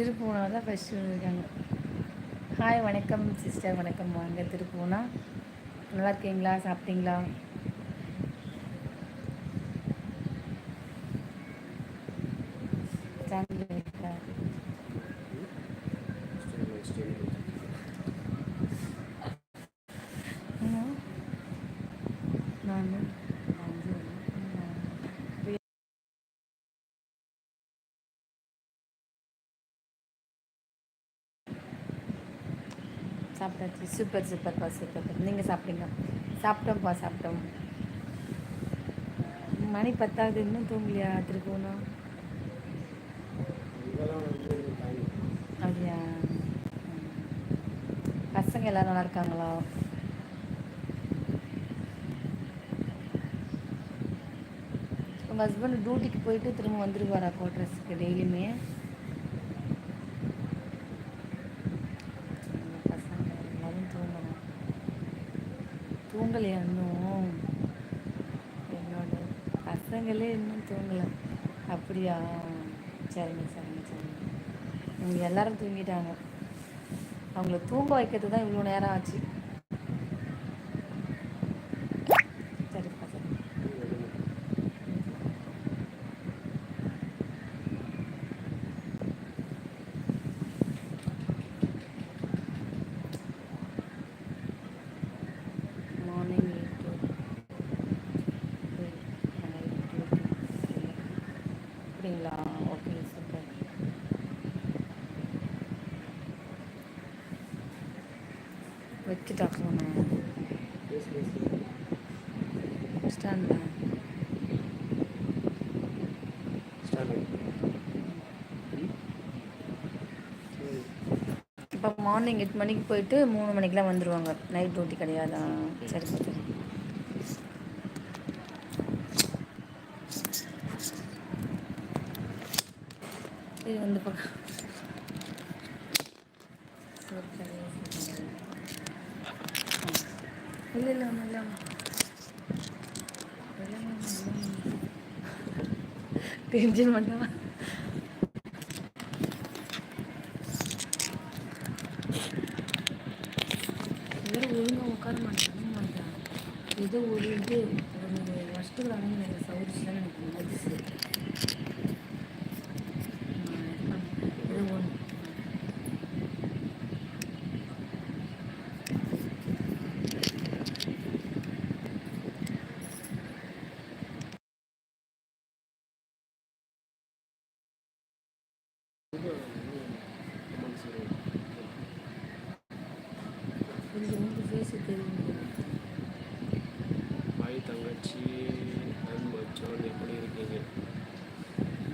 திருப்பூனா தான் ஃபஸ்ட்டு இருக்காங்க. ஹாய் வணக்கம் சிஸ்டர் வணக்கம். வாங்க திருப்பூனா. நல்லா இருக்கீங்களா? சாப்பிட்டீங்களா? Thank you ம். நான் சாப்பிட்டாச்சு. சூப்பர் சூப்பர்ப்பா சூப்பர் நீங்கள் சாப்பிட்டீங்க சாப்பிட்டோம்ப்பா சாப்பிட்டோம் மணி பத்தாவது இன்னும் தூங்கலையா திருப்பூனா அப்படியா. பசங்க எல்லாரும் நல்லா இருக்காங்களா? உங்கள் ஹஸ்பண்ட் டியூட்டிக்கு போயிட்டு திரும்ப வந்துருவாரா குவார்டர்ஸ்க்கு டெய்லியுமே இந்த பசங்க எல்லாரும் தூங்கணும் தூங்கலையா இன்னும் என்னோட பசங்களே இன்னும் தூங்கலை. அப்படியா? சரிங்க சரிங்க சரிங்க. இவங்க எல்லாரும் தூங்கிட்டாங்க. அவங்கள தூங்க வைக்கிறது தான் இவ்வளோ நேரம் ஆச்சு சரிப்பா சரி மார்னிங் எயிட் டு அப்படிங்களா ஓகே சூப்பர் வச்சுட்டா ஃபோனை ஸ்டாண்டா இப்போ மார்னிங் எட்டு மணிக்கு போயிட்டு மூணு மணிக்கெலாம் வந்துடுவாங்க நைட் டியூட்டி கிடையாதா? சரி சரி. இது வந்து பார்க்க இல்லை இல்லை ஒன்றும் இல்லை. டென்ஷன் பண்ணுவேன் வேறு ஒழுங்காக உட்கார மாட்டேன் மாட்டேன் ஏதோ ஒரு இது ஒரு வருஷத்துக்கு அணுகுன சௌரிச்சு தான் எனக்கு மதிச்சு ஏதோ ஒன்று ஃபேஸு தெரியும் ஹாய் தங்கச்சி மச்சான் எப்படி இருக்கீங்க?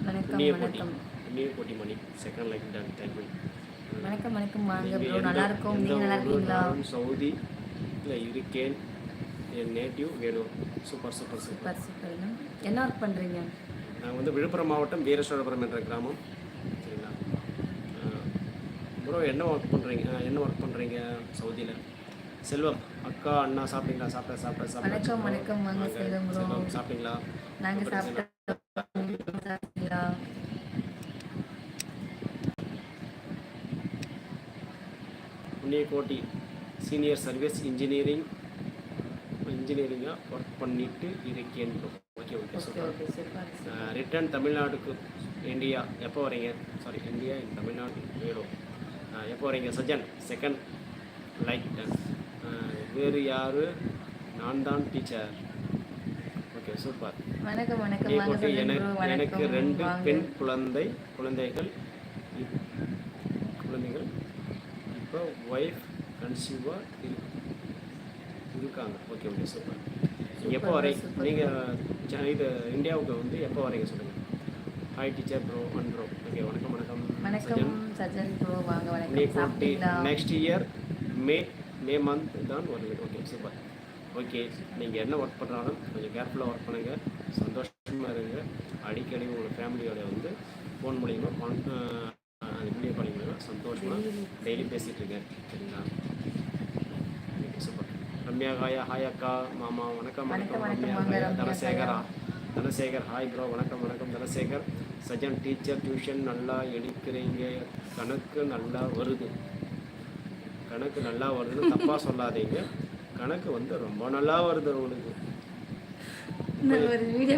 வணக்கம் வணக்கம். Punniyakoti Mani. Second like done thank you வணக்கம் வணக்கம் வாங்க. ப்ரோ நல்லா இருக்கோம். நீங்கள் நல்லா இருக்கீங்களா? சவுதி இல்லை இருக்கேன். என் native Vellore super super super super என்ன? ஒர்க் பண்ணுறீங்க நான் வந்து விழுப்புரம் மாவட்டம் வீரேஸ்வரபுரம் என்ற கிராமம். சரிங்களா? ப்ரோ என்ன ஒர்க் பண்ணுறீங்க என்ன ஒர்க் பண்ணுறீங்க சவுதியில் செல்வம் அக்கா அண்ணா சாப்பிட்டீங்களா? சாப்பிட்டா சாப்பிட்டா சாப்பிட்டா. வணக்கம் வணக்கம் வாங்க செல்வம் சாப்பிட்டீங்களா? நாங்கள் சாப்பிட்டோம். புண்ணியகோட்டி சீனியர் சர்வீஸ் இன்ஜினியரிங் இன்ஜினியரிங்காக ஒர்க் பண்ணிட்டு இருக்கேன். Okay okay super. ரிட்டர்ன் தமிழ்நாடுக்கு இந்தியா எப்போ வரீங்க? சாரி இந்தியா இன் தமிழ்நாடு வேணும் எப்போ வரீங்க? சஜன் செகண்ட் லைக் வேறு யார்? நான் தான் டீச்சர். ஓகே சூப்பர் வணக்கம் வணக்கம். எனக்கு ரெண்டு பெண் குழந்தை குழந்தைகள். குழந்தைகள். இப்போ ஒய்ஃப் கன்சீவாக இரு இருக்காங்க. ஓகே ஓகே சூப்பர் எப்போ வரீங்க. நீங்கள் இது இந்தியாவுக்கு வந்து எப்போ வரீங்க சொல்லுங்கள் hi teacher bro one bro okay வணக்கம் வணக்கம் வணக்கம் சஜன். ப்ரோ வாங்க வணக்கம். Next year May May month தான் வருது. ஓகே சூப்பர் ஓகே நீங்கள் என்ன ஒர்க் பண்ணுறாலும் கொஞ்சம் கேர்ஃபுல்லாக ஒர்க் பண்ணுங்கள் சந்தோஷமாக இருங்க. அடிக்கடி உங்கள் ஃபேமிலியோட வந்து ஃபோன் மூலிமா கான் வீடியோ மூலிமா சந்தோஷமாக டெய்லி பேசிகிட்டு இருக்கேன். சரிங்களா? சூப்பர் ரம்யா ஹாயா ஹாய் அக்கா மாமா வணக்கம் வணக்கம், ரம்யா ஹாயா தனசேகரா. தனசேகர் ஹாய் ப்ரோ வணக்கம் வணக்கம் தனசேகர். சஜன் டீச்சர் டியூஷன் நல்லா எடுக்கிறீங்க. கணக்கு நல்லா வருது. கணக்கு நல்லா வருதுன்னு தப்பாக சொல்லாதீங்க. கணக்கு வந்து ரொம்ப நல்லா வருது உங்களுக்கு.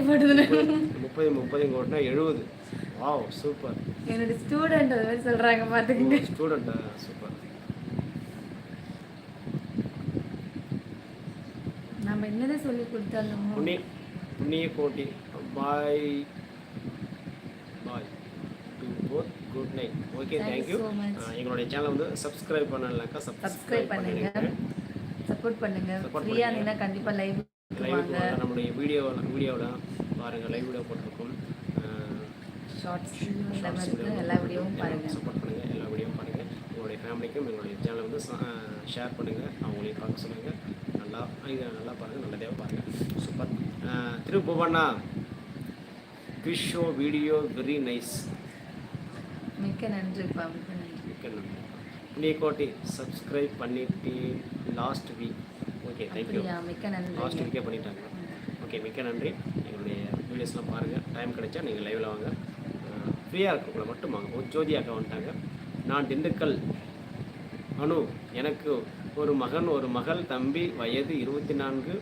போட்டு முப்பது முப்பது கோட்டினா எழுபது. வாவ் சூப்பர் என்னோட ஸ்டூடெண்ட் அது மாதிரி சொல்றாங்க பாத்துக்கங்க ஸ்டூடெண்ட்டா சூப்பர் நம்ம என்னதான் சொல்லி கொடுத்தாலும். Punniya Punniyakoti bye bye to both good night. Okay thank you. எங்களுடைய சேனலை வந்து சப்ஸ்கிரைப் பண்ணலனாக்கா சப்ஸ்கிரைப் பண்ணுங்க. சப்போர்ட் பண்ணுங்க. Support ஃப்ரீயா பண்ணுங்க. இருந்தீங்கன்னா கண்டிப்பா லைவ் லைவ் நம்மளுடைய வீடியோ வீடியோவில் பாருங்கள் லைவ் வீடியோ போட்டிருக்கோம். ஷார்ட்ஸ் எல்லா வீடியோவும் பாருங்க. சப்போர்ட் பண்ணுங்கள் எல்லா வீடியோவும் பாருங்கள் உங்களுடைய ஃபேமிலிக்கும் எங்களுடைய சேனலை வந்து ஷேர் பண்ணுங்கள் அவங்களையும் பார்க்க சொல்லுங்கள் நல்லா இது நல்லா பாருங்கள் நல்லதே பாருங்கள் super திருப்புவண்ணா quiz show video very nice மிக்க நன்றிப்பா மிக்க நன்றி. மிக்க நன்றி. புண்ணியக்கோட்டை சப்ஸ்கிரைப் பண்ணிட்டு last week okay thank you மிக்க லாஸ்ட் நன்றி வீக்கே பண்ணிட்டாங்க. ஓகே மிக்க நன்றி. எங்களுடைய வீடியோஸ்லாம் பாருங்கள் டைம் கிடைச்சா நீங்கள் லைவில் வாங்க. ஃப்ரீயாக இருக்கக்குள்ள மட்டும் வாங்க. ஒரு ஜோதி அக்கா வந்துட்டாங்க. நான் திண்டுக்கல். அனு எனக்கு ஒரு மகன் ஒரு மகள் தம்பி வயது இருபத்தி நான்கு.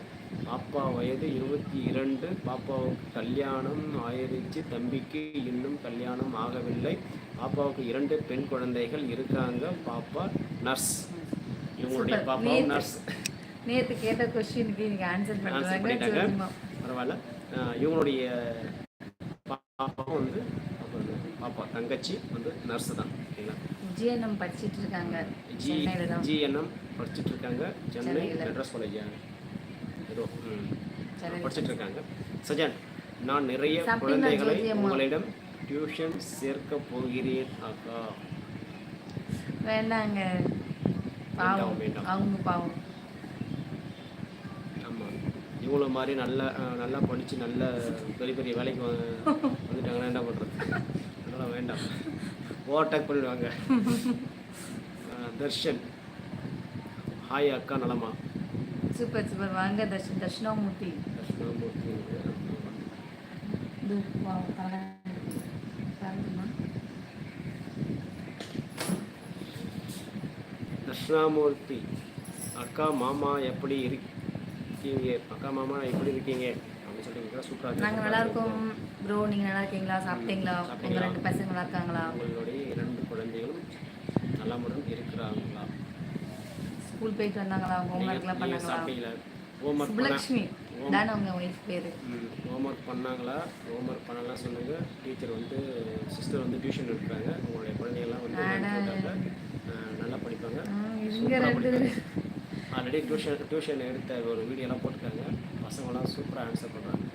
பாப்பா வயது இருபத்தி இரண்டு. பாப்பாவுக்கு கல்யாணம் ஆயிருச்சு. தம்பிக்கு இன்னும் கல்யாணம் ஆகவில்லை. பாப்பாவுக்கு இரண்டு பெண் குழந்தைகள் இருக்காங்க. பாப்பா நர்ஸ். இவங்களுடைய. பாப்பாவும் நர்ஸ். நேத்து கேட்ட கொஸ்டினுக்கு நீங்க ஆன்சர் பண்ணிட்டாங்க. பரவாயில்ல. இவங்களுடைய பாப்பாவும் வந்து பாப்பா வந்து- பாப்பா தங்கச்சி வந்து நர்ஸு தான். ஓகேங்களா ஜிஎன்எம் படிச்சிட்டு இருக்காங்க. ஜி ஜிஎன்எம் படிச்சுட்டு இருக்காங்க. சென்னை. மெட்ராஸ் காலேஜா ஏதோ. படிச்சுட்டு இருக்காங்க சஜன் நான் நிறைய குழந்தைகளை? உங்களிடம் டியூஷன் சேர்க்க போகிறேன் அக்கா. வேண்டாங்க. பாவம். அவங்க பாவம். ஆமாம் மாதிரி நல்ல நல்லா படித்து நல்ல பெரிய பெரிய வேலைக்கு வந்துட்டாங்கன்னா என்ன பண்ணுறது அதெல்லாம் வேண்டாம். ஓவர்டேக் பண்ணிடுவாங்க தர்ஷன். ஹாய் அக்கா நலமா? சூப்பர் சூப்பர் வாங்க தர்ஷன் தர்ஷனாமூர்த்தி. தர்ஷனாமூர்த்தி. அக்கா மாமா எப்படி இருக்கீங்க? அக்கா மாமா எப்படி இருக்கீங்க? அப்படின்னு சொல்லிட்டு சூப்பராக நாங்க நல்லா இருக்கோம். ப்ரோ நீங்க நல்லா இருக்கீங்களா? சாப்பிட்டீங்களா? உங்க சாப்பிட்டீங்களா? ரெண்டு பசங்க நல்லா இருக்காங்களா உங்களுடைய இரண்டு குழந்தைகளும் நலமுடன் இருக்கிறாங்களா ஸ்கூல் போயிட்டு வந்தாங்களா? ஹோம்ஒர்க்லாம் நீங்க பண்ணாங்களா? ஹோம்ஒர்க் home- தானே அவங்க ஒய்ஃப் பேரு. ஹோம்ஒர்க் பண்ணாங்களா? ஹோம்ஒர்க் பண்ணலாம் சொல்லுங்க. டீச்சர் வந்து சிஸ்டர் வந்து டியூஷன் எடுக்கிறாங்க. உங்களுடைய குழந்தைகள்லாம் வந்து நல்லா படிப்பாங்க. ஆல்ரெடி டியூஷன் டியூஷன் எடுத்த ஒரு வீடியோலாம் போட்டிருக்காங்க. பசங்களாம் சூப்பராக ஆன்சர் பண்ணுறாங்க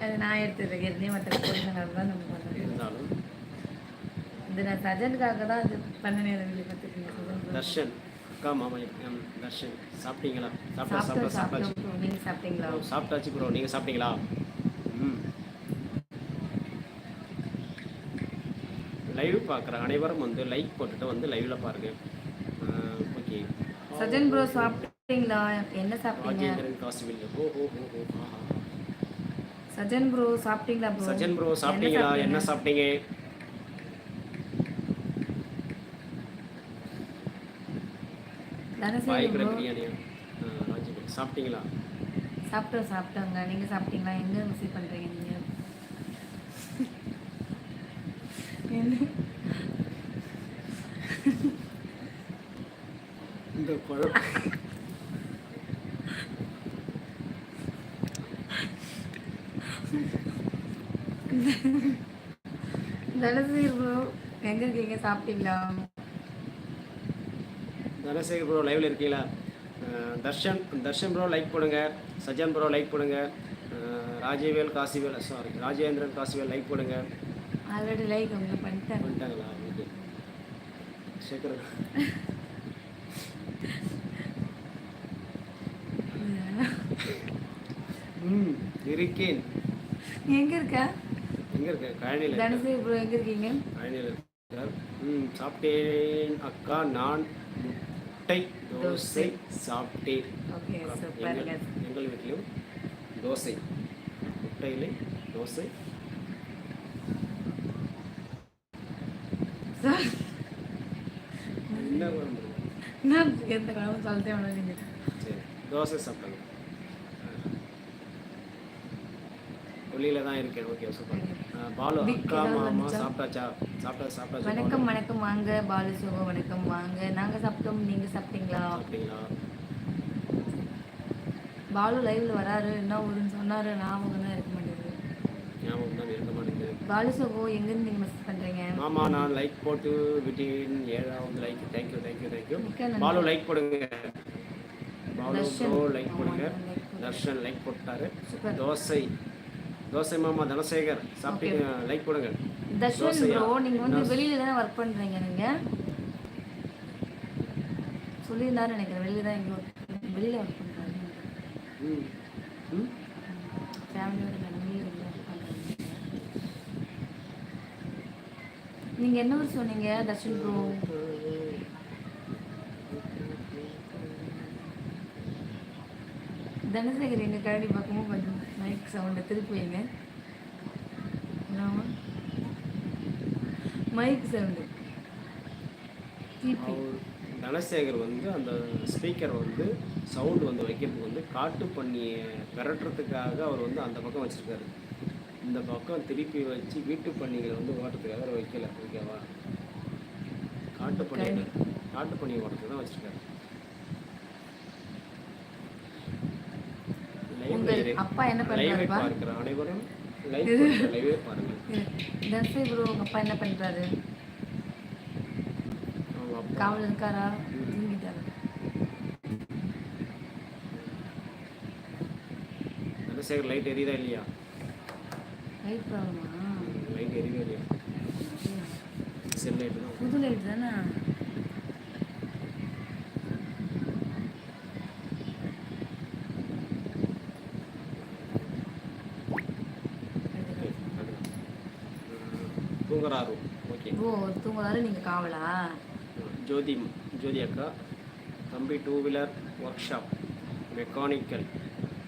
அது நான் எடுத்துருக்கேன் எதுனே மற்ற தான் நம்ம பண்ணுறோம் இருந்தாலும் இது நான் சஜனுக்காக தான் அது பண்ணனே வீடியோ பார்த்துருக்கேன் தர்ஷன் அக்கா மாமா தர்ஷன் சாப்பிட்டீங்களா? சாப்பிட்டா சாப்பிட்டா சாப்பிட்டாச்சு. நீங்கள் சாப்பிட்டீங்களா? ஓ, சாப்பிட்டாச்சு ப்ரோ நீங்கள் சாப்பிட்டீங்களா? ம். லைவ் பார்க்குற அனைவரும் வந்து லைக் போட்டுட்டு வந்து லைவில் பாருங்க. ஓகே சஜன் ப்ரோ சாப்பிட்டீங்களா? என்ன சாப்பிட்டீங்க? காசுவில் ஓ ஹோ ஹோ ஆஹா. சஜன் ப்ரோ சாப்பிட்டீங்களா ப்ரோ சஜன் ப்ரோ சாப்பிட்டீங்களா? என்ன சாப்பிட்டீங்க? தனசேகர் பாய்க்கிற ப்ரோ பிரியாணியா ராஜேந்திரன் சாப்பிட்டீங்களா? சாப்பிட்டோம் சாப்பிட்டோங்க. நீங்கள் சாப்பிட்டீங்களா? எங்கே மெசேஜ் பண்ணுறீங்க நீங்கள் இந்த ப்ரோ எங்கே இருக்கீங்க? சாப்பிட்டீங்களா? தனசேகர் ப்ரோ லைவ்ல இருக்கீங்களா? தர்ஷன் தர்ஷன் ப்ரோ லைக் போடுங்க. சஜன் ப்ரோ லைக் போடுங்க. அஹ் ராஜவேல் காசிவேல் சாரி ராஜேந்திரன் காசிவேல் லைக் போடுங்க. ஆல்ரெடி லைக் அவங்க பண்ணிட்டாங்க. பண்ணிட்டாங்களா? ஓகே. சேகர். ம் இருக்கேன். எங்கே இருக்கா? எங்கே இருக்க? கழனியில் தனசேகர் ப்ரோ எங்கே இருக்கீங்க? கழனியில் இருக்கார் ம் சாப்பிட்டேன். அக்கா நான் தோசை சாப்பிட்டேன். ஓகே எங்கள் வீட்டிலும் தோசை. முட்டையிலே தோசை. என்ன குழம்பு நான் எந்த குழம்பு சொல்லிட்டே உணவு சரி தோசை சாப்பிட்டாங்க வெளியில தான் இருக்கேன். Okay super. பாலு அக்கா மாமா? சாப்பிட்டாச்சா? சாப்பிட்டா சாப்பிட்டாச்சா வணக்கம் வணக்கம். வாங்க பாலு சுகோ வணக்கம். வாங்க. நாங்க சாப்பிட்டோம். நீங்க சாப்பிட்டீங்களா? சாப்பிட்டீங்களா? பாலு லைவ்ல வராரு. என்ன ஊருன்னு சொன்னாரு. ஞாபகம் தான் இருக்க மாட்டேங்குது. ஞாபகம் தான் இருக்க மாட்டேங்குது. பாலு சுகோ எங்கிருந்து நீங்க மெசேஜ் பண்றீங்க? மாமா நான் லைக் போட்டு விட்டேன் ஏழாவது like thank you thank you thank you. Balu like போடுங்க. பாலு லைக் போடுங்க. தர்ஷன் லைக் போட்டாரு. தோசை. தோசை மாமா தனசேகர் சாப்பிட்டீங்க லைக் போடுங்க. தர்ஷன்? ப்ரோ நீங்க வந்து? வெளியில தானே ஒர்க் பண்றீங்க நீங்க? சொல்லியிருந்தாரு நினைக்கிறேன். வெளியில தான் எங்க வெளியில ஒர்க் பண்றாங்க. நீங்க என்ன ஊர் சொன்னீங்க தர்ஷன் ப்ரோ தனசேகர் எங்க கரடி பக்கமும் கொஞ்சம் சவுண்டை திருப்பி வைங்க. Mic sound. அவர் தனசேகர் வந்து அந்த ஸ்பீக்கர் வந்து சவுண்ட் வந்து வைக்கிறதுக்கு வந்து காட்டு பண்ணியை விரட்டுறதுக்காக அவர் வந்து அந்த பக்கம் வச்சிருக்காரு. இந்த பக்கம் திருப்பி வச்சு வீட்டு பண்ணிகளை வந்து ஓட்டுறதுக்காக அவர் வைக்கல ஓகேவா? காட்டு பண்ணி காட்டு பண்ணி ஓட்டுறதுக்கு தான் வச்சிருக்காரு உங்கள் அப்பா என்ன பார்க்கிற அனைவரும் தர்ஷி ப்ரோ அப்பா என்ன பண்றாரு? காவல் இருக்காரா தூங்கிட்டாரு. தனசேகர் லைட் எரியுதா இல்லையா? லைட் ப்ராப்ளமா லைட் எரியுதா இல்லையா? செல் லைட் புது லைட் தானே ஓகே தூங்குறாரு ஓகே ஓ தூங்குறாரு நீங்க காவலா? ஜோதி ஜோதி அக்கா தம்பி two wheeler workshop mechanical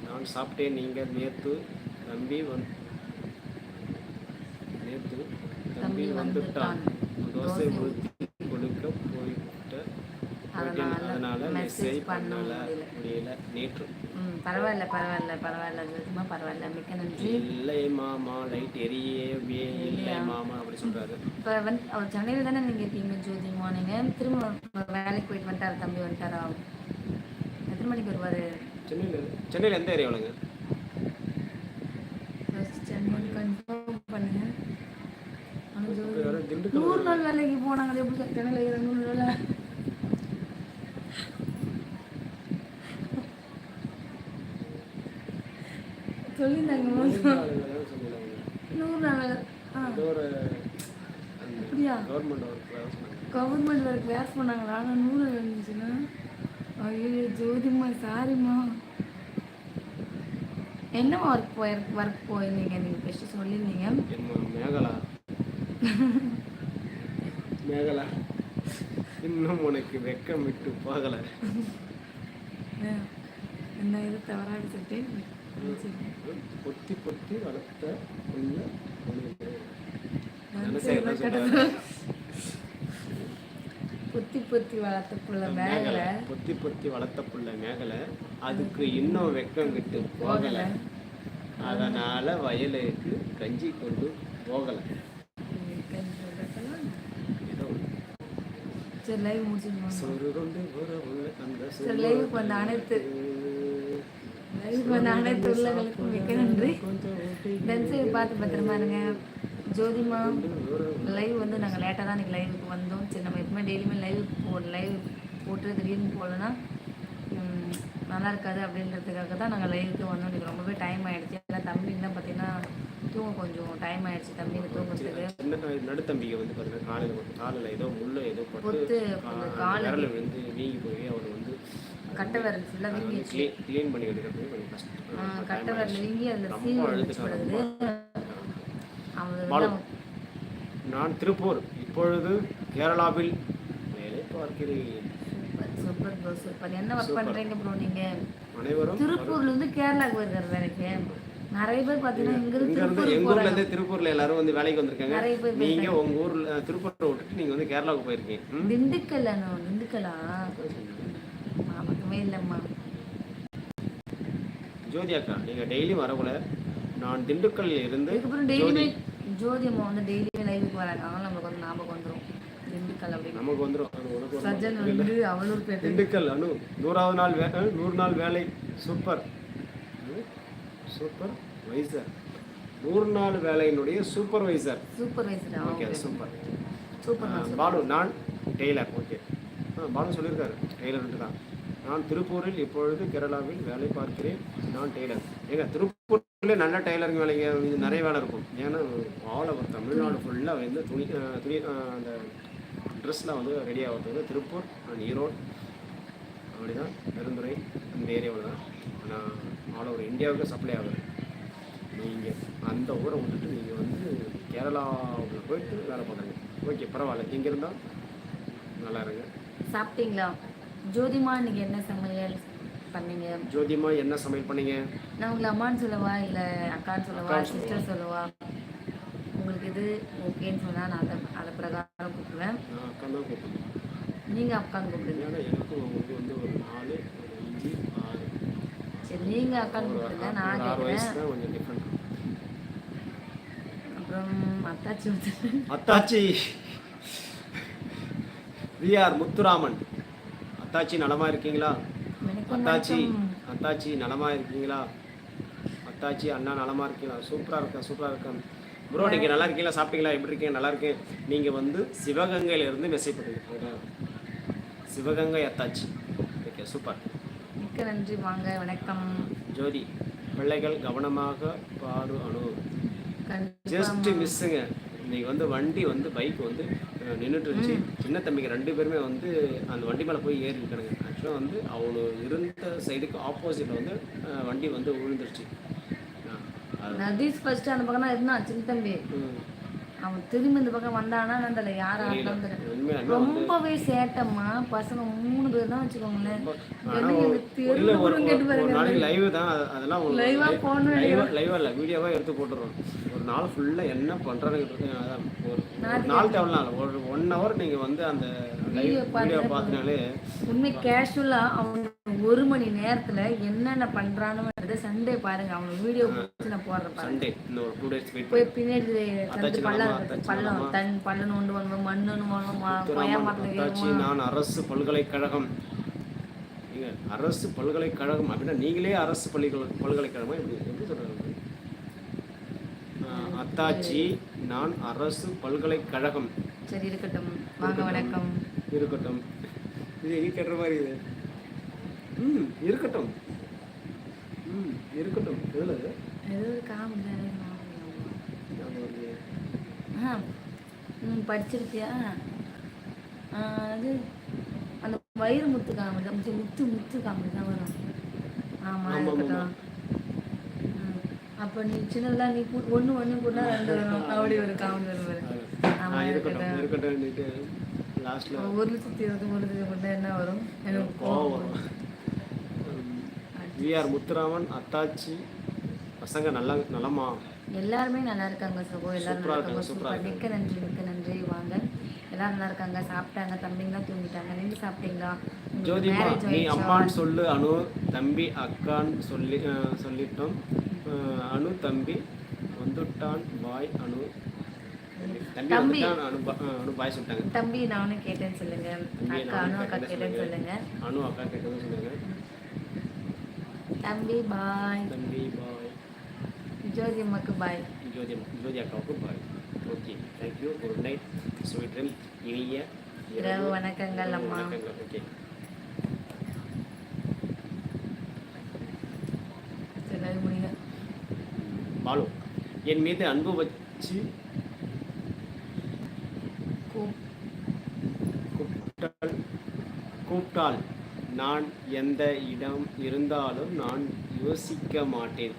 நான் சாப்பிட்டேன் நீங்கள் நேற்று தம்பி வந் நேற்று தம்பி வந்துட்டான். தோசை ஊற்றி கொடுக்க போயிட்ட அதனால மெசேஜ் பண்ண பண்ணல. முடியல. நேற்று பரவாயில்ல பரவாயில்ல பரவாயில்ல ஜோதிமா பரவாயில்ல. மிக்க நன்றி. இல்லை மாமா லைட் எரியவே இல்லை? மாமா அப்படி சொல்றாரு. இப்போ வந்து அவர் சென்னையில் தானே நீங்கள் இருக்கீங்க ஜோதிமா நீங்கள் திரும்ப வேலைக்கு போயிட்டு வந்துட்டாரு தம்பி வந்துட்டாரா? எத்தனை மணிக்கு வருவார்? சென்னையில் சென்னையில் எந்த ஏரியாவிலங்க கன்ஃபார்ம் பண்ணுங்க. நூறு நாள் வேலைக்கு போனாங்க எப்படி சென்னையில் நூறு நாள்? சொல்லியிருந்தாங்க. நூறு நாள் ஆ. அப்படியா? கவர்மெண்ட் ஒர்க் வேர் பண்ணாங்களா? ஆனால் நூறு இருந்துச்சுன்னா. ஐயோ ஜோதிம்மா சாரிம்மா. என்ன ஒர்க் போய் ஒர்க் போயிருந்தீங்க? நீங்கள் ஃபஸ்ட்டு சொல்லியிருந்தீங்க. மேகலா. மேகலா. இன்னும் உனக்கு வெக்கம் விட்டு போகல என்ன இது தவறாக சொல்லிட்டு பொத்தி பொத்தி வளர்த்த உள்ள புத்தி புத்தி வளர்த்த புள்ள மேகலை. பொத்தி பொத்தி வளர்த்த புள்ள மேகலை. அதுக்கு இன்னும் வெக்கம் விட்டு போகல. அதனால வயலுக்கு கஞ்சி கொண்டு போகல. சரி லைவ் உள்ள அந்த லைவுக்கு வந்த அனைத்து வந்த அனைத்து உள்ளங்களுக்கும் மிக்க நன்றி டென்ஸை பார்த்து பத்திரமா இருங்க ஜோதிமா லைவ் வந்து நாங்கள் லேட்டாக தான் இன்றைக்கி லைவுக்கு வந்தோம் சரி நம்ம எப்பவுமே டெய்லியுமே லைவ் போ லைவ் போட்டு திடீர்னு போகலன்னா நல்லா இருக்காது அப்படின்றதுக்காக தான் நாங்கள் லைவுக்கு வந்தோம் இன்றைக்கி ரொம்பவே டைம் ஆகிடுச்சு ஏன்னா தம்பி தான் பார்த்தீங்கன்னா தூங்க கொஞ்சம் டைம் ஆகிடுச்சு தம்பிங்க தூங்குறதுக்கு சின்ன நடுத்தம்பிகை வந்து பார்த்தீங்கன்னா காலையில் காலில் ஏதோ முள்ள ஏதோ பட்டு பொத்து கொஞ்சம் கால் விரல விழுந்து வீங்கி போய் வந்து கட்டை விரல் ஃபுல்லாக வீங்கிடுச்சு க்ளீன் பண்ணி எடுக்கிறது கட்டை விரல் வீங்கி வந்துச்சு அவங்க பாலு. வந்து நான் திருப்பூர். இப்பொழுது கேரளாவில் வேலை பார்க்கிறேன். Super bro super. என்ன ஒர்க். பண்ணுறீங்க ப்ரோ நீங்கள் அனைவரும் திருப்பூர்ல இருந்து கேரளாக்கு போயிருக்காரு வேலைக்கு நிறைய பேர் பார்த்தீங்கன்னா இங்க இங்க இருந்து இருந்து திருப்பூர் எங்க ஊர்ல இருந்து திருப்பூர்ல எல்லாரும் வந்து வேலைக்கு வந்திருக்காங்க. நிறைய பேர் நீங்க உங்க ஊர்ல அஹ், திருப்பூரை விட்டுட்டு நீங்க வந்து கேரளாவுக்கு போயிருக்கீங்க? திண்டுக்கல் திண்டுக்கலா இல்லைம்மா. ஜோதி அக்கா நீங்க டெய்லி வரக்கூட நான் திண்டுக்கல்ல இருந்து அதுக்கப்புறம் டெய்லியுமே ஜோதி அம்மா வந்து டெய்லியுமே லைவுக்கு வராங்க. அதனால நம்மளுக்கு வந்து ஞாபகம் வந்துரும். திண்டுக்கல் அப்படின்னு. நமக்கு வரும். சஜன் வந்து அவளூர் பேட்டு. திண்டுக்கல் அனு நூறாவது நாள் வே நூறு நாள் வேலை. சூப்பர்? சூப்பர். வைசர். நூறு நாள் வேலையினுடைய சூப்பர்வைசர். சூப்பர்வைசரா ஓகே சூப்பர். சூப்பர் பாலு நான் டெய்லர். ஓகே. ஆ பாலு சொல்லியிருக்காரு. டெய்லர்ன்ட்டு தான். நான் திருப்பூரில் இப்பொழுது கேரளாவில் வேலை பார்க்கிறேன். நான் டெய்லர். ஏங்க திருப்பூரில் நல்ல டெய்லருங்க வேலைங்க நிறைய வேலை இருக்கும். ஏன்னா ஆல் ஓவர் தமிழ்நாடு ஃபுல்லாக வந்து துணி துணி அந்த ட்ரெஸ்லாம் வந்து ரெடி ஆகிறது. திருப்பூர் அண்ட் ஈரோடு அப்படி தான் பெருந்துறை அந்த ஏரியாவில் தான். ஆனால் ஆல் ஓவர் இந்தியாவுக்கு சப்ளை ஆகுது நீங்கள் அந்த ஊரை விட்டுட்டு நீங்கள் வந்து கேரளாவில் போயிட்டு வேலை பார்க்குறீங்க. ஓகே பரவாயில்ல. இங்கே இருந்தால் நல்லா இருங்க. சாப்பிட்டீங்களா? ஜோதிமா இன்னைக்கு என்ன சமையல் பண்ணீங்க? ஜோதிமா என்ன சமையல் பண்ணீங்க? நான் உங்களை அம்மான்னு சொல்லவா? இல்லை அக்கான்னு சொல்லவா? சிஸ்டர் சொல்லவா? உங்களுக்கு இது ஓகேன்னு சொன்னால் நான் அதை அதை பிரகாரம் கூப்பிடுவேன். நீங்கள் அக்கான்னு கூப்பிடுங்க. சரி நீங்கள் அக்கான்னு கூப்பிடுங்க. நான் கேட்குறேன் அப்புறம் அத்தாச்சி அத்தாச்சி. V R Muthuraman. அத்தாச்சி நலமா இருக்கீங்களா அத்தாச்சி அத்தாச்சி நலமா இருக்கீங்களா அத்தாச்சி அண்ணா நலமா இருக்கீங்களா சூப்பரா இருக்கேன் சூப்பரா இருக்கேன். ப்ரோ நீங்க நல்லா இருக்கீங்களா? சாப்பிட்டீங்களா? எப்படி இருக்கீங்க? நல்லா இருக்கேன். நீங்க வந்து சிவகங்கையில இருந்து மெசேஜ் பண்ணுங்க சிவகங்கை அத்தாச்சி. Okay super. மிக்க நன்றி வாங்க வணக்கம். ஜோதி பிள்ளைகள் கவனமாக பாரு அணு ஜஸ்ட் மிஸ்ஸுங்க இன்னைக்கு வந்து வண்டி வந்து பைக் வந்து நின்றுட்டு இருந்துச்சு. சின்ன தம்பிங்க ரெண்டு பேருமே வந்து அந்த வண்டி மேலே போய் ஏறி இருக்கானுங்க ஆக்சுவலாக வந்து அவனு இருந்த சைடுக்கு ஆப்போசிட்டில் வந்து வண்டி வந்து விழுந்துருச்சு நதீஷ் ஃபர்ஸ்ட் அந்த பக்கம் தான் இருந்தான் சின்ன தம்பி. அவன் திரும்பி இந்த பக்கம் வந்தானா தெரியல. யாரா ரொம்பவே சேட்டம்மா. பசங்க மூணு பேர் தான் வச்சுக்கோங்களேன். கேட்டு பாருங்க. லைவ் தான். அது- அதெல்லாம் ஆ போடணும் லைவ் லைவ் இல்ல வீடியோவா எடுத்து போட்டுறோம். நாள் ஃபுல்லா என்ன பண்றாங்க அதான் ஒரு நாள் தேவையில்ல ஒரு ஒன் ஹவர் நீங்க வந்து அந்த வீடியோ பார்த்தினாலே உண்மை கேஷுவலா அவன் ஒரு மணி நேரத்துல என்னென்ன பண்றான்னு சண்டே பாருங்க. அவன் வீடியோ நான் போடுறேன் சண்டே இன்னும் ஒரு டூ டேஸ் வெயிட் போய் பின்னாடி தந்து பள்ளம் பள்ளம். தன் பள்ளம் வரணும் கொய்யா மரத்துல அத்தாச்சி ஏறுமா நான் அரசு பல்கலைக்கழகம். அரசு பல்கலைக்கழகம் அப்படின்னா நீங்களே அரசு பள்ளிகள் பல்கலைக்கழகமா? எப்படி எப்படி ஆஹ், அத்தாச்சி நான் அரசு பல்கலைக்கழகம். சரி இருக்கட்டும். வாங்க வணக்கம். இருக்கட்டும். இது எங்க கேட்டுற மாதிரி இது. ம் இருக்கட்டும். ம் இருக்கட்டும். எதுல இது? ஏதோ. ஆ ம் படிச்சிருக்கியா அது அந்த வயிறு முத்து காமெடி முத்து முத்து காமெடி தான் வரும். ஆமா ஆமா, இருக்கட்டும். அப்ப நீ சின்னதா நீ ஒண்ணு ஒண்ணு கூட ரெண்டு வரும் அப்படி ஒரு காமெடி லாஸ்ட்ல ஒரு. லட்சத்தி இருபத்தி லட்சத்தி மட்டும் என்ன வரும்? எனக்கு கோவம் வரும். விஆர் முத்துராமன் அத்தாச்சி பசங்க நல்லா நலமா எல்லாருமே நல்லா இருக்காங்க சகோ. எல்லாரும் சூப்பரா நல்லா இருக்காங்க, இருக்காங்க. சூப்பரா சூப்பர். மிக்க நன்றி மிக்க நன்றி. வாங்க. எல்லாரும் நல்லா இருக்காங்க. சாப்பிட்டாங்க தம்பிங்களாம் தூங்கிட்டாங்க. நீங்க சாப்பிட்டீங்களா? ஜோதிமா நீ? அம்மான்னு சொல்லு அனு தம்பி அக்கான்னு சொல்லி சொல்லிட்டோம். அனு தம்பி வந்துட்டான் பாய் அனு. தம்பி அனு பாய் சொல்லிட்டாங்க. தம்பி நானும் கேட்டேன்னு சொல்லுங்க. அக்கா அனு அக்கா கேட்டேன்னு சொல்லுங்க. அனு அக்கா கேட்டதும் சொல்லுங்க. தம்பி பாய். தம்பி பாய். ஜோதி அம்மாக்கு பாய். ஜோதி ஜோதி அக்காவுக்கு bye. Okay thank you good night. Sweet dream இனிய இரவு. வணக்கங்கள் அம்மா. வணக்கங்கள். ஓகே சரி அது முடியுங்க பாலு என் மீது அன்பு வச்சு கூப் கூப்பிட்டால் கூப்பிட்டால் நான் எந்த இடம் இருந்தாலும் நான் யோசிக்க மாட்டேன்.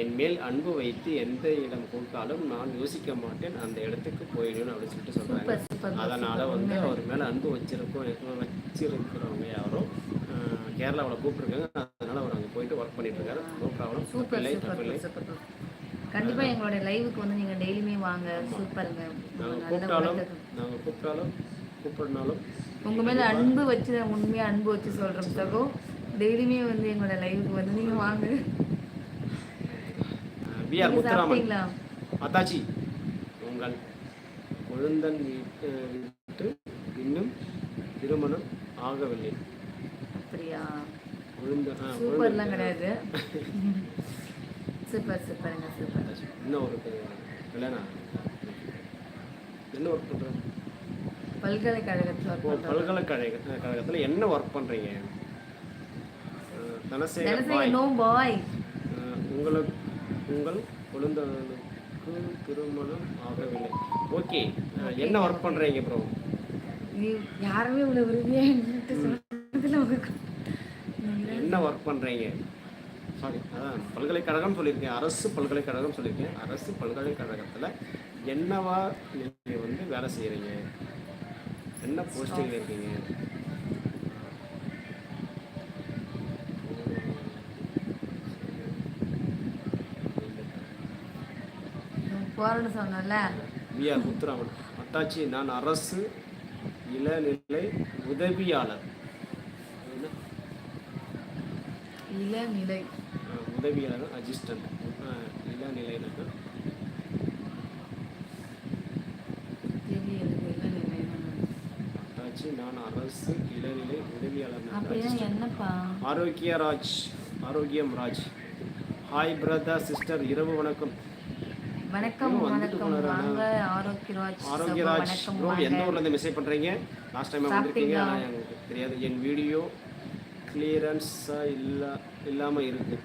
என் மேல் அன்பு வைத்து எந்த இடம் கூப்பிட்டாலும் நான் யோசிக்க மாட்டேன். அந்த இடத்துக்கு போயிடுவேன் அப்படின்னு சொல்லிட்டு சூப்பர் அதனால வந்து அவர் மேல அன்பு வச்சிருக்கோம் வச்சிருக்கிறவங்க யாரோ அஹ், கேரளாவுல கூப்பிட்டுருக்காங்க. அதனால அவர் அங்கே போயிட்டு ஒர்க் பண்ணிட்டு இருக்காரு. நோ ப்ராப்ளம் தப்பில்லை தப்பில்லை சூப்பர் கண்டிப்பா எங்களோட லைவுக்கு வந்து நீங்க டெய்லியுமே வாங்க சூப்பருங்க நாங்கள் கூப்பிட்டாலும் கூப்பிடனாலும் உங்க மேல அன்பு வச்சு உண்மையா அன்பு வச்சு சொல்றோம் சகோ. டெய்லியுமே வந்து எங்களோட லைவுக்கு வந்து நீங்க வாங்க. சாப்பிட்டீங்களா? அத்தாச்சி உங்கள் குழந்தன் வீட்டு இன்னும் திருமணம் ஆகவில்லை. அப்படியா? குழந்தன். சூப்பர்லாம். கிடையாது. சூப்பர் சூப்பருங்க சூப்பர். அத்தாச்சி, இன்னும் ஒரு கல்யாணம் என்ன ஒர்க் பண்ணுறேன் பல்கலைக்கழகத்தில் ஒர்க் பல்கலைக்கழக கழகத்தில் என்ன ஒர்க் பண்ணுறீங்க தனசேகர் பாய். உங்களுக்கு உங்கள் குழந்தனுக்கு திருமணம் ஆகவில்லை. ஓகே என்ன ஒர்க் பண்ணுறீங்க ப்ரோ நீ யாருமே என்ன ஒர்க் பண்ணுறீங்க சாரி பல்கலைக்கழகம் சொல்லியிருக்கேன். அரசு பல்கலைக்கழகம் சொல்லியிருக்கேன். அரசு பல்கலைக்கழகத்தில் என்னவா நீங்கள் வந்து வேலை செய்கிறீங்க என்ன போஸ்டிங்கில் இருக்கீங்க? போறேன்னு சொன்னல வி ஆர் முத்துராமன். அத்தாச்சி நான் அரசு இளநிலை உதவியாளர்? இளநிலை. உதவியாளர் அசிஸ்டன்ட் இளநிலை அத்தாச்சி நான் அரசு இளநிலை உதவியாளர் ஆரோக்கிய ராஜ் ஆரோக்கியம் ராஜ். ஹாய் பிரதர் சிஸ்டர் இரவு வணக்கம். வணக்கம் வணக்கம்? வாங்க ஆரோக்கியராஜ் ப்ரோ எந்த ஊர்ல இருந்து மெசேஜ் பண்றீங்க? லாஸ்ட் டைம் வந்திருக்கீங்க எனக்கு தெரியாது. என் வீடியோ கிளியரன்ஸாக இல்லா இல்லாமல் இருக்கு.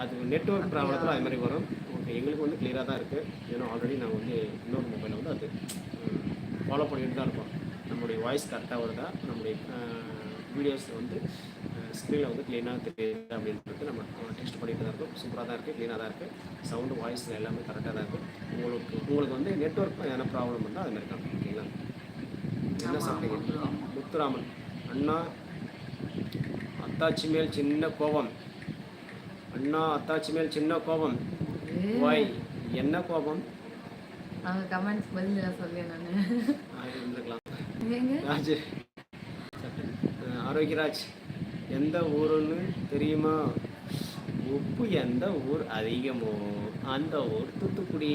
அது நெட்வொர்க் ப்ராப்ளத்தில் அது மாதிரி வரும். ஓகே எங்களுக்கு வந்து கிளியராக தான் இருக்குது ஏன்னா ஆல்ரெடி நான் வந்து இன்னொரு மொபைலில் வந்து அது ஃபாலோ பண்ணிட்டு தான் இருக்கோம். நம்மளுடைய வாய்ஸ் கரெக்டாக வருதா? நம்முடைய வீடியோஸ் வந்து ஸ்க்ரீனில் வந்து க்ளீனாக தெரியுது அப்படின்றது நம்ம டெஸ்ட் பண்ணிட்டு தான் இருக்கோம். சூப்பராக தான் இருக்குது க்ளீனாக தான் இருக்குது சவுண்டு வாய்ஸ் எல்லாமே கரெக்டாக தான் இருக்குது உங்களுக்கு உங்களுக்கு வந்து நெட்வொர்க் எதனா ப்ராப்ளம் இருந்தால் அது மாதிரி தான் ஓகேங்களா என்ன சாப்பிட்டீங்க. முத்துராமன். அண்ணா அத்தாச்சி மேல் சின்ன கோபம். அண்ணா அத்தாச்சி மேல் சின்ன கோபம். வாய் என்ன கோபம்? அவங்க கமெண்ட்ஸ் பதில் நான் சொல்லேன் நான். ஏங்க? ராஜ் ஆரோக்கியராஜ் எந்த ஊருன்னு தெரியுமா? உப்பு எந்த ஊர் அதிகமோ அந்த ஊர் தூத்துக்குடி?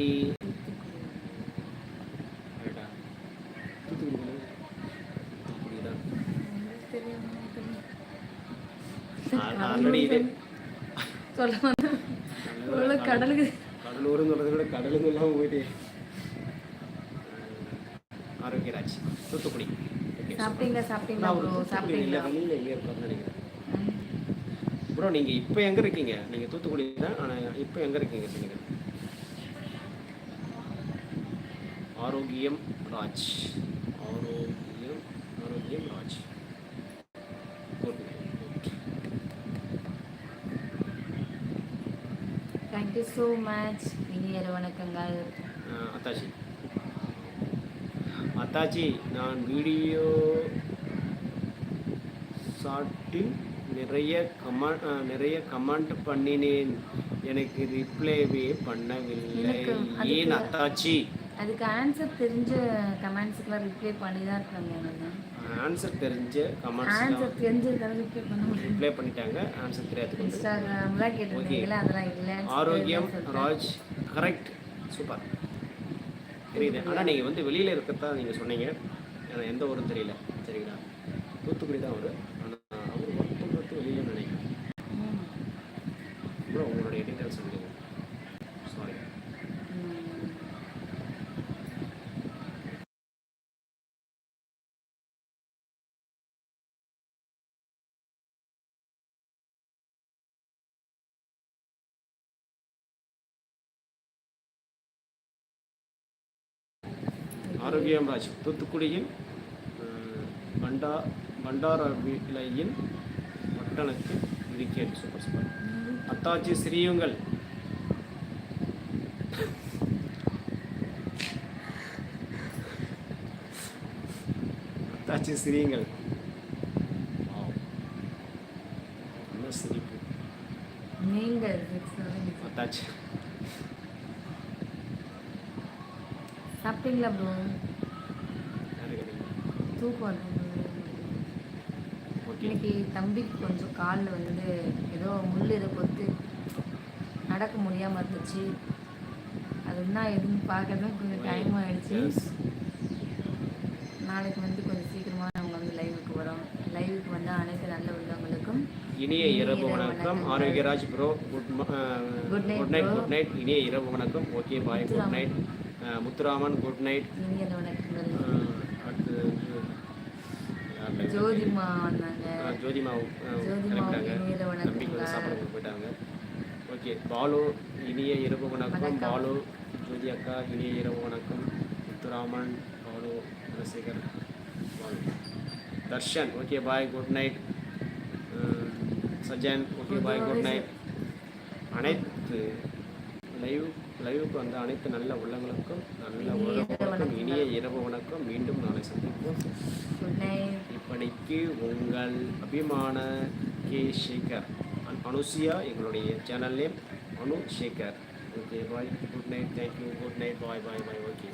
தூத்துக்குடி. தான் ஆல்ரெடி இது. சொல்ல கடலுக்கு கடலூர்னு சொல்றதை விட கடலுக்கு இல்லாமல் போயிட்டு ஆரோக்கியராஜ் தூத்துக்குடி சாப்பிட்டீங்களா சாப்பிட்டீங்களா ப்ரோ நீங்க இல்லை எங்க நினைக்கிறேன் ப்ரோ நீங்கள் இப்போ எங்கே இருக்கீங்க நீங்கள் தூத்துக்குடி தான் ஆனால் இப்போ எங்கே இருக்கீங்க சொல்லுங்க. Arokiyam Raj Arokiyam Arokiyam Raj good thank you so much இனிய வணக்கங்கள். அத்தாச்சி. அத்தாச்சி நான் வீடியோ ஷார்ட்டில் நிறைய கமெண்ட் நிறைய கமெண்ட் பண்ணினேன். எனக்கு ரிப்ளைவே பண்ணவில்லை. ஏன் அத்தாச்சி? அதுக்கு ஆன்சர் தெரிஞ்ச கமெண்ட்ஸுக்குலாம் ரிப்ளை பண்ணி தான் இருக்காங்க ஆன்சர் தெரிஞ்ச கமெண்ட்ஸ் ஆன்சர் தெரிஞ்சதுக்காக ரிப்ளை பண்ண ரிப்ளை பண்ணிட்டாங்க ஆன்சர் தெரியாது இன்ஸ்டாகிராம்லாம் கேட்டிருந்தீங்களா? அதெல்லாம் இல்லைன்னு ஆரோக்கியம். ராஜ் கரெக்ட் சூப்பர் தெரியுது. ஆனால் நீங்கள் வந்து வெளியில் இருக்கத்தான் நீங்கள் சொன்னீங்க. எந்த ஊரும் தெரியல. சரிங்களா? தூத்துக்குடி தான் அவர் ஆரோக்கியம்ராஜ் தூத்துக்குடியின் பண்டா பண்டாரா விலையின் பட்டணத்தில் இருக்கிறது சூப்பர் சூப்பர் அத்தாச்சி சிறியுங்கள். அத்தாச்சி சிரியுங்கள் சாப்பிட்டீங்களா ப்ரோ வருது ஓகே இன்னைக்கு தம்பிக்கு கொஞ்சம் காலில் வந்து ஏதோ முள் ஏதோ கொத்து நடக்க முடியாமல் இருந்துச்சு. அது என்ன எதுன்னு பார்க்க தான் கொஞ்சம் டைம் ஆயிடுச்சு. Yes. நாளைக்கு வந்து கொஞ்சம் சீக்கிரமாக நம்ம வந்து லைவுக்கு வரோம். லைவுக்கு வந்து அனைத்து நல்ல உள்ளவங்களுக்கும் இனிய இரவு வணக்கம். Arokiyaraj bro good Good night, good night. Good night இனிய இரவு வணக்கம். Okay bye good. Night Muthuraman good night இனிய வணக்கங்கள் அடுத்து வந்து யார் live ஜோதிமா வந்தாங்க ஜோதிமா ஜோதிமா, வந்து சாப்பிட போயிட்டாங்க. ஓகே பாலு இனிய இரவு வணக்கம். பாலு ஜோதி அக்கா இனிய இரவு வணக்கம். Muthuraman Balu Gunasekar Balu. Darshan okay bye good night Sajan okay bye good night அனைத்து லைவ் லைவுக்கு வந்த அனைத்து நல்ல உள்ளங்களுக்கும் நல்ல உறவுகளுக்கும். இனிய இரவு வணக்கம். மீண்டும் நாளை சந்திப்போம். இப்படிக்கு உங்கள் அபிமான கே. சேகர் அன்- அனுசியா எங்களுடைய channel name Anu Sekar okay bye good night thank you good night bye bye bye okay